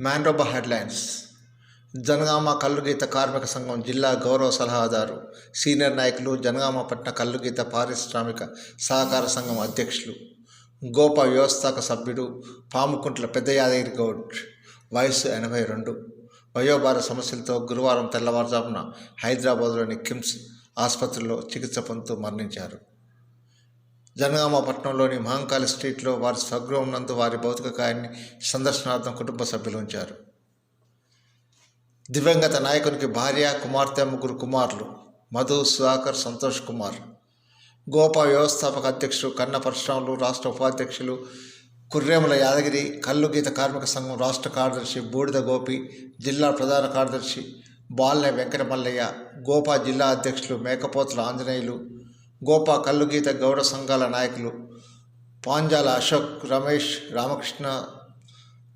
మ్యాన్రోబా headlines. Janagama కల్లుగీత కార్మిక సంఘం జిల్లా గౌరవ సలహాదారు సీనియర్ నాయకులు జనగామ పట్టణ కల్లుగీత పారిశ్రామిక సహకార సంఘం అధ్యక్షులు గోప వ్యవస్థాపక సభ్యుడు పాముకుంట్ల పెద్ద యాదగిరి గౌడ్ వయస్సు ఎనభై రెండు. వయోభార సమస్యలతో గురువారం తెల్లవారుజామున హైదరాబాద్లోని కిమ్స్ ఆసుపత్రిలో చికిత్స పొందుతూ మరణించారు. జనగామ పట్టణంలోని మహంకాళి స్ట్రీట్లో వారి స్వగృహం నందు వారి భౌతిక కాయాన్ని సందర్శనార్థం కుటుంబ సభ్యులు ఉంచారు. దివంగత నాయకునికి భార్య కుమార్తె ముగ్గురు కుమారులు మధు సుధాకర్ సంతోష్ కుమార్. గోపా వ్యవస్థాపక అధ్యక్షుడు కన్న పరశురాములు రాష్ట్ర ఉపాధ్యక్షులు కుర్రేముల యాదగిరి కల్లు గీత కార్మిక సంఘం రాష్ట్ర కార్యదర్శి బూడిద గోపి జిల్లా ప్రధాన కార్యదర్శి బాల్నె వెంకటమల్లయ్య గోపా జిల్లా అధ్యక్షులు మేకపోతుల ఆంజనేయులు గోపా కల్లుగీత గౌడ సంఘాల నాయకులు పాంజాల అశోక్ రమేష్ రామకృష్ణ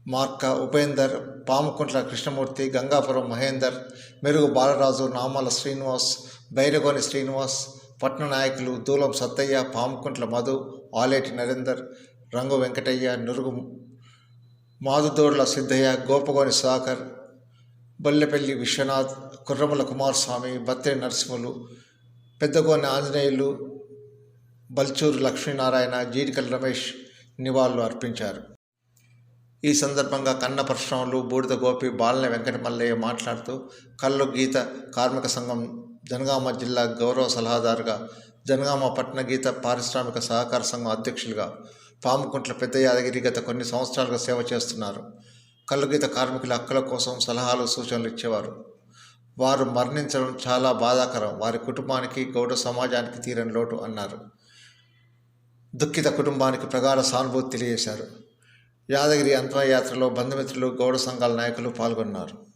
మార్క ఉపేందర్ పాముకుంట్ల కృష్ణమూర్తి గంగాపురం మహేందర్ మెరుగు బాలరాజు నామాల శ్రీనివాస్ బైరగోని శ్రీనివాస్ పట్న నాయకులు దూలం సత్తయ్య పాముకుంట్ల మధు ఆలేటి నరేందర్ రంగు వెంకటయ్య నురుగు మాదుదోడ్ల సిద్ధయ్య గోపగోని సాకర్ బల్లెపల్లి విశ్వనాథ్ కుర్రముల కుమారస్వామి బత్తిరి నరసింహులు పెద్దగోని ఆంజనేయులు బల్చూరు లక్ష్మీనారాయణ జీడికల్ రమేష్ నివాళులు అర్పించారు. ఈ సందర్భంగా కన్న పరశురాములు బూడిద గోపి బాలన వెంకటమల్లయ్య మాట్లాడుతూ కళ్ళు గీత కార్మిక సంఘం జనగామ జిల్లా గౌరవ సలహాదారుగా జనగామ పట్టణ గీత పారిశ్రామిక సహకార సంఘం అధ్యక్షులుగా పాముకుంట్ల పెద్ద యాదగిరి గత కొన్ని సంవత్సరాలుగా సేవ చేస్తున్నారు. కల్లు గీత కార్మికుల హక్కుల కోసం సలహాలు సూచనలు ఇచ్చేవారు. వారు మరణించడం చాలా బాధాకరం. వారి కుటుంబానికి గౌడ సమాజానికి తీరని లోటు అన్నారు. దుఃఖిత కుటుంబానికి ప్రగాఢ సానుభూతి తెలియజేశారు. యాదగిరి అంతిమయాత్రలో బంధుమిత్రులు గౌడ సంఘాల నాయకులు పాల్గొన్నారు.